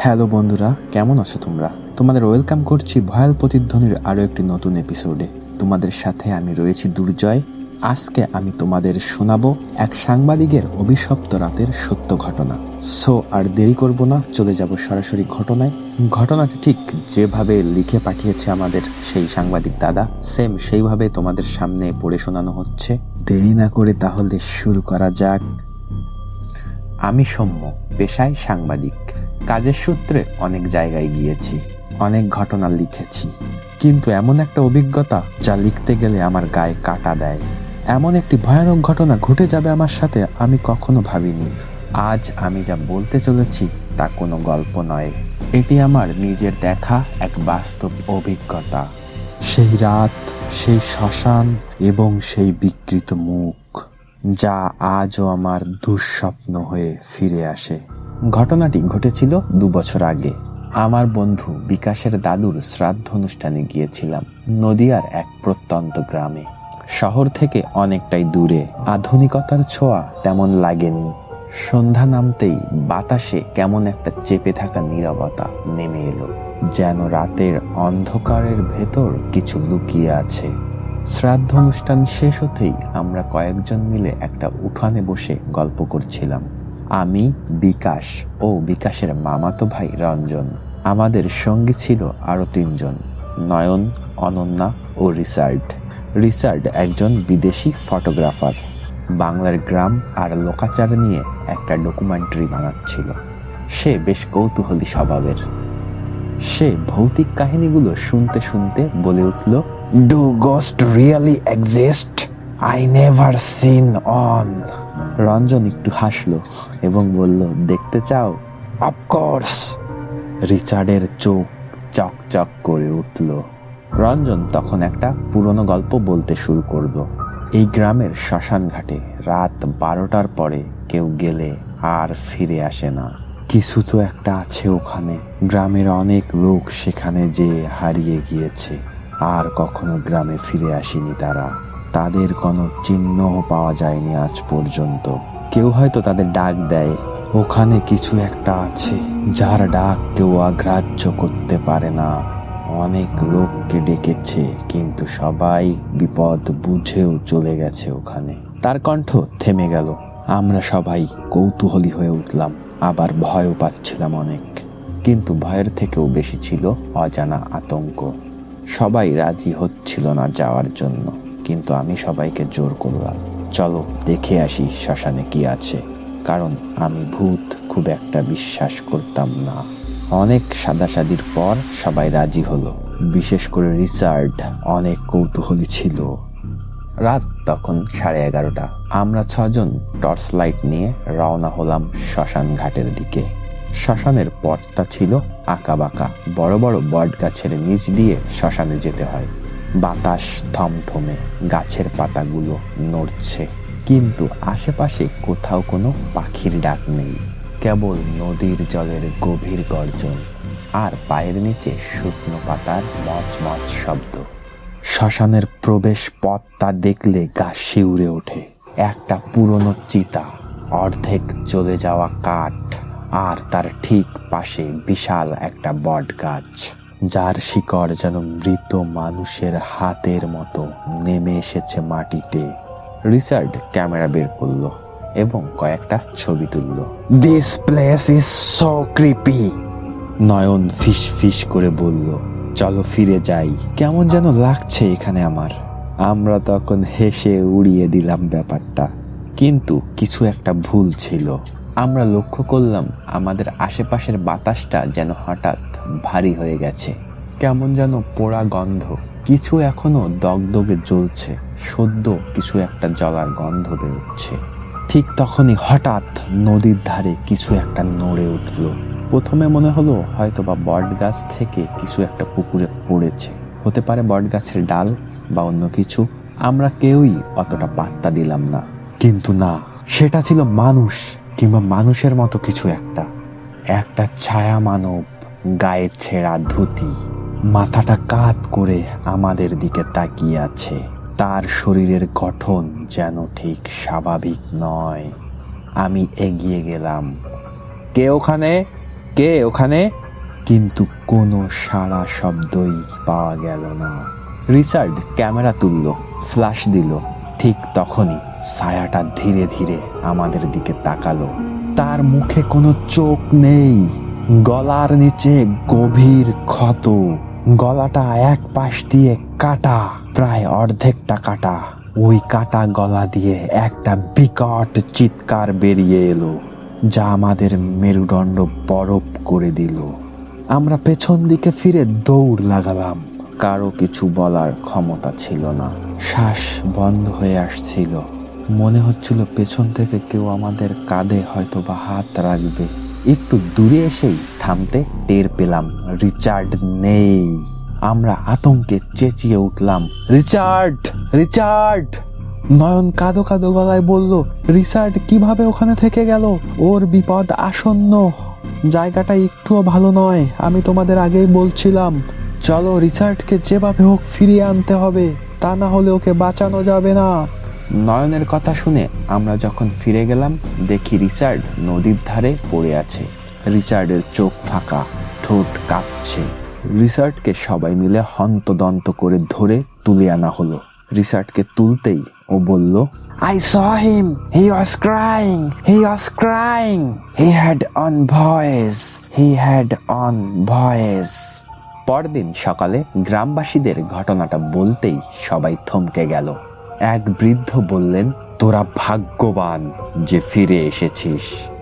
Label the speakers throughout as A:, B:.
A: Hello বন্ধুরা, কেমন আছো তোমরা? তোমাদের ওয়েলকাম করছি ভয়াল প্রতিধ্বনির আরও একটি নতুন এপিসোডে তোমাদের সাথে আমি রয়েছি দুর্জয়। আজকে আমি তোমাদের শোনাবো এক সাংবাদিকের অভিশপ্ত রাতের সত্য ঘটনা। সো আর দেরি করব না, চলে যাব সরাসরি ঘটনায়। ঘটনাটি ঠিক যেভাবে লিখে পাঠিয়েছে আমাদের সেই সাংবাদিক দাদা সেম সেইভাবে তোমাদের সামনে পড়ে শোনানো হচ্ছে। দেরি না করে তাহলে শুরু করা যাক। আমি সৌম্য, পেশায় সাংবাদিক। কাজের সূত্রে অনেক জায়গায় গিয়েছি, অনেক ঘটনা লিখেছি। কিন্তু এমন একটা অভিজ্ঞতা যা লিখতে গেলে আমার গায়ে কাটা দেয়। এমন একটি ভয়ানক ঘটনা ঘটে যাবে আমার সাথে আমি কখনো ভাবিনি। আজ আমি যা বলতে চলেছি তা কোনো গল্প নয়। এটি আমার নিজের দেখা এক বাস্তব অভিজ্ঞতা। সেই রাত, সেই শ্মশান এবং সেই বিকৃত মুখ, যা আজও আমার দুঃস্বপ্ন হয়ে ফিরে আসে। ঘটনাটি ঘটেছিল দু বছর আগে। আমার বন্ধু বিকাশের দাদুর শ্রাদ্ধ অনুষ্ঠানে গিয়েছিলাম নদিয়ার এক প্রত্যন্ত গ্রামে। শহর থেকে অনেকটাই দূরে। আধুনিকতার ছোঁয়া তেমন লাগেনি। সন্ধ্যা নামতেই বাতাসে কেমন একটা চেপে থাকা নীরবতা নেমে এলো, যেন রাতের অন্ধকারের ভেতর কিছু লুকিয়ে আছে। শ্রাদ্ধ অনুষ্ঠান শেষ হতেই আমরা কয়েকজন মিলে একটা উঠানে বসে গল্প করছিলাম। আমি বিকাশ ও বিকাশের মামাতো ভাই রঞ্জন। আমাদের সঙ্গী ছিল আরও তিনজন, নয়ন, অনন্যা ও রিসার্ড রিসার্ড একজন বিদেশি ফটোগ্রাফার। বাংলার গ্রাম আর লোকাচার নিয়ে একটা ডকুমেন্টারি বানাচ্ছিল। সে বেশ কৌতূহলী স্বভাবের। সে ভৌতিক কাহিনীগুলো শুনতে শুনতে বলে উঠল do ghost really exist I never seen one Ranjan একটু হাসলো এবং বলল দেখতে চাও? অফকোর্স রিচার্ডের চোখ চকচক করে উঠল। রঞ্জন তখন একটা পুরনো গল্প বলতে শুরু করল। এই গ্রামের শ্মশান ঘাটে রাত বারোটার পরে কেউ গেলে আর ফিরে আসে না। কিছু তো একটা আছে ওখানে। গ্রামের অনেক লোক সেখানে যে হারিয়ে গিয়েছে। আর কখনো গ্রামে ফিরে আসেনি তারা। তাদের কোনো চিহ্ন পাওয়া যায়নি আজ পর্যন্ত। কেউ হয়তো তাদের ডাক দেয়, ওখানে কিছু একটা আছে যার ডাক কেউ অগ্রাহ্য করতে পারে না। অনেক লোককে ডেকেছে, কিন্তু সবাই বিপদ বুঝেও চলে গেছে ওখানে। তার কণ্ঠ থেমে গেল। আমরা সবাই কৌতূহলী হয়ে উঠলাম, আবার ভয়ও পাচ্ছিলাম অনেক। কিন্তু ভয়ের থেকেও বেশি ছিল অজানা আতঙ্ক। সবাই রাজি হচ্ছিল না যাওয়ার জন্য। কিন্তু আমি সবাইকে জোর করলাম। চলো, দেখে আসি শ্মশানে কি আছে। কারণ আমি ভূত, খুব একটা বিশ্বাস করতাম না। অনেক সাদাসাদির পর সবাই রাজি হলো। বিশেষ করে রিচার্ড, অনেক কৌতূহলী ছিল। রাত তখন সাড়ে এগারোটা। আমরা ছজন টর্চ লাইট নিয়ে রওনা হলাম শ্মশান ঘাটের দিকে। শ্মশানের পথটা ছিল আঁকা বাঁকা বড় বড় বট গাছের নিচ দিয়ে শ্মশানে যেতে হয়। বাতাস থমথমে, গাছের পাতাগুলো নড়ছে। কিন্তু আশেপাশে কোথাও কোনো পাখির ডাক নেই, কেবল নদীর জলের গভীর গর্জন আর পায়ের নিচে শুকনো পাতার মচমচ শব্দ। শ্মশানের প্রবেশ পথটা দেখলে গা শিউরে ওঠে। একটা পুরনো চিতা, অর্ধেক চলে যাওয়া কাঠ আর তার ঠিক পাশে বিশাল একটা বট গাছ যার শিকড় যেন মৃত মানুষের হাতের মতো নেমে এসেছে মাটিতে। রিচার্ড ক্যামেরা বের করল এবং কয়েকটা ছবি তুললো। This place is so creepy Nayan ফিস ফিস করে বলল। চলো ফিরে যাই। কেমন যেন লাগছে এখানে আমার। আমরা তখন হেসে উড়িয়ে দিলাম ব্যাপারটা। কিন্তু কিছু একটা ভুল ছিল। আমরা লক্ষ্য করলাম আমাদের আশেপাশের বাতাসটা যেন হঠাৎ ভারী হয়ে গেছে। কেমন যেন পোড়া গন্ধ। কিছু এখনও দগদগে জ্বলছে। সদ্য কিছু একটা জ্বলার গন্ধ বেরোচ্ছে। ঠিক তখনই হঠাৎ নদীর ধারে কিছু একটা নড়ে উঠল। প্রথমে মনে হলো হয়তো বা বট গাছ থেকে কিছু একটা পুকুরে পড়েছে। হতে পারে বট গাছের ডাল বা অন্য কিছু। আমরা কেউই অতটা পাত্তা দিলাম না। কিন্তু না, সেটা ছিল মানুষ কিংবা মানুষের মতো কিছু একটা। একটা ছায়া মানব। গায়ে ছেঁড়া ধুতি মাথাটা কাত করে আমাদের দিকে তাকিয়ে আছে। তার শরীরের গঠন যেন ঠিক স্বাভাবিক নয়। আমি এগিয়ে গেলাম। কে ওখানে? কে ওখানে? কিন্তু কোনো সারা শব্দই পাওয়া গেল না। রিচার্ড ক্যামেরা তুলল, ফ্ল্যাশ দিল। ঠিক তখনই ছায়াটা ধীরে ধীরে আমাদের দিকে তাকালো। তার মুখে কোনো চোখ নেই। গলার নিচে গভীর ক্ষত। গলাটা এক পাশ দিয়ে কাটা, প্রায় অর্ধেকটা কাটা। ওই কাটা গলা দিয়ে একটা বিকট চিৎকার বেরিয়ে এলো, যা আমাদের মেরুদণ্ড বরফ করে দিল। আমরা পেছন দিকে ফিরে দৌড় লাগালাম। কারও কিছু বলার ক্ষমতা ছিল না। শ্বাস বন্ধ হয়ে আসছিল। মনে হচ্ছিল পেছন থেকে কেউ আমাদের কাঁধে হয়তো বা হাত রাখবে। একটু দূরে এসেই থামতে টের পেলাম রিচার্ড নেই। আমরা আতঙ্কে চেঁচিয়ে উঠলাম, রিচার্ড রিচার্ড! নয়ন কাঁদো কাদো গলায় বলল, রিচার্ড কীভাবে ওখানে থেকে গেল? ওর বিপদ আসন্ন। জায়গাটা একটুও ভালো নয়, আমি তোমাদের আগেই বলছিলাম। চলো রিচার্ডকে যেভাবে হোক ফিরিয়ে আনতে হবে, তা না হলে ওকে বাঁচানো যাবে না। নয়নের কথা শুনে আমরা যখন ফিরে গেলাম দেখি রিচার্ড নদীর ধারে পড়ে আছে রিচার্ডের চোখ ফাঁকা ঠোঁট কাঁপছে রিচার্ডকে সবাই মিলে হন্তদন্ত করে ধরে তুলে আনা হলো রিচার্ডকে তুলতেই ও বলল I saw him. He was crying. He was crying. He had on voice. He had on voice. পরদিন সকালে গ্রামবাসীদের ঘটনাটা বলতেই সবাই থমকে গেল এক বৃদ্ধ বললেন, তোরা ভাগ্যবান যে ফিরে এসেছিস,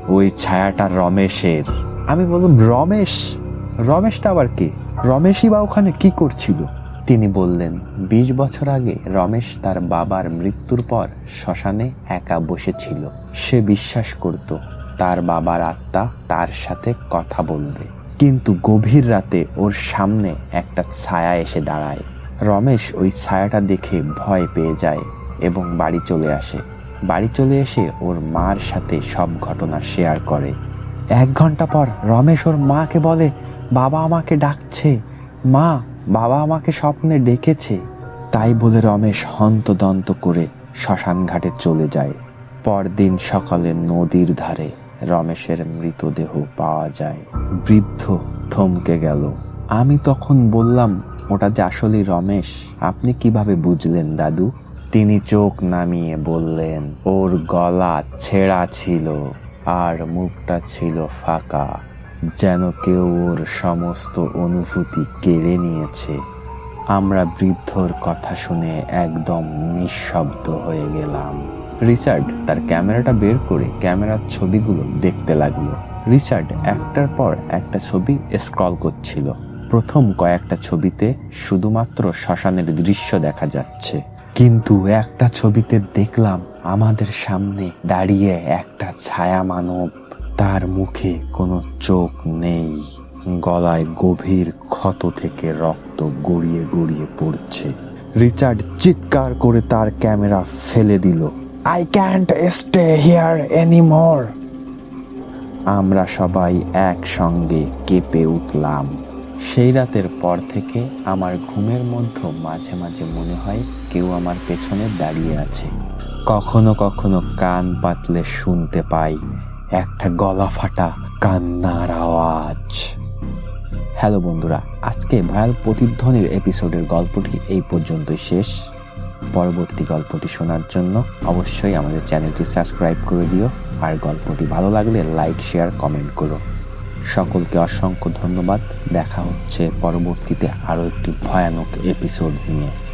A: ওই ছায়াটা রমেশের। আমি বললাম, রমেশ? রমেশটা আবার কে? রমেশই বা ওখানে কি করছিল? তিনি বললেন, বিশ বছর আগে রমেশ তার বাবার মৃত্যুর পর শ্মশানে একা বসেছিল। সে বিশ্বাস করত, তার বাবার আত্মা তার সাথে কথা বলবে। কিন্তু গভীর রাতে ওর সামনে একটা ছায়া এসে দাঁড়ায়। রমেশ ওই ছায়াটা দেখে ভয় পেয়ে যায় এবং বাড়ি চলে আসে। বাড়ি চলে এসে ওর মার সাথে সব ঘটনা শেয়ার করে। এক ঘণ্টা পর রমেশ ওর মাকে বলে, বাবা আমাকে ডাকছে। মা, বাবা আমাকে স্বপ্নে ডেকেছে। তাই বলে রমেশ হন্তদন্ত করে শ্মশান ঘাটে চলে যায়। পরদিন সকালে নদীর ধারে রমেশের মৃতদেহ পাওয়া যায়। বৃদ্ধ থমকে গেল। আমি তখন বললাম ওটা যে আসলে রমেশ, আপনি কীভাবে বুঝলেন দাদু? তিনি চোখ নামিয়ে বললেন, ওর গলা ছেঁড়া ছিল আর মুখটা ছিল ফাঁকা। যেন কেউ ওর সমস্ত অনুভূতি কেড়ে নিয়েছে। আমরা বৃদ্ধর কথা শুনে একদম নিঃশব্দ হয়ে গেলাম। রিচার্ড তার ক্যামেরাটা বের করে ক্যামেরার ছবিগুলো দেখতে লাগল। রিচার্ড একটার পর একটা ছবি স্ক্রল করছিল। প্রথম কয়েকটা ছবিতে শুধুমাত্র শ্মশানের দৃশ্য দেখা যাচ্ছে। কিন্তু একটা ছবিতে দেখলাম আমাদের সামনে দাঁড়িয়ে একটা ছায়া মানব। তার মুখে কোনো চোখ নেই। গলায় গভীর ক্ষত থেকে রক্ত গড়িয়ে গড়িয়ে পড়ছে। রিচার্ড চিৎকার করে তার ক্যামেরা ফেলে দিল। I can't stay here anymore আমরা সবাই একসঙ্গে কেঁপে উঠলাম। সেই রাতের পর থেকে আমার ঘুমের মধ্যে মাঝে মাঝে মনে হয় কেউ আমার পেছনে দাঁড়িয়ে আছে। কখনো কখনো কান পাতলে শুনতে পাই একটা গলা ফাটা কান্নার আওয়াজ। হ্যালো বন্ধুরা, আজকে ভয়াল প্রতিধ্বনির এপিসোডের গল্পটি এই পর্যন্তই শেষ। পরবর্তী গল্পটি শোনার জন্য অবশ্যই আমাদের চ্যানেলটি সাবস্ক্রাইব করে দিও আর গল্পটি ভালো লাগলে লাইক শেয়ার কমেন্ট করো। সকলকে অসংখ্য ধন্যবাদ। দেখা হচ্ছে পরবর্তীতে আরও একটি ভয়ানক এপিসোড নিয়ে।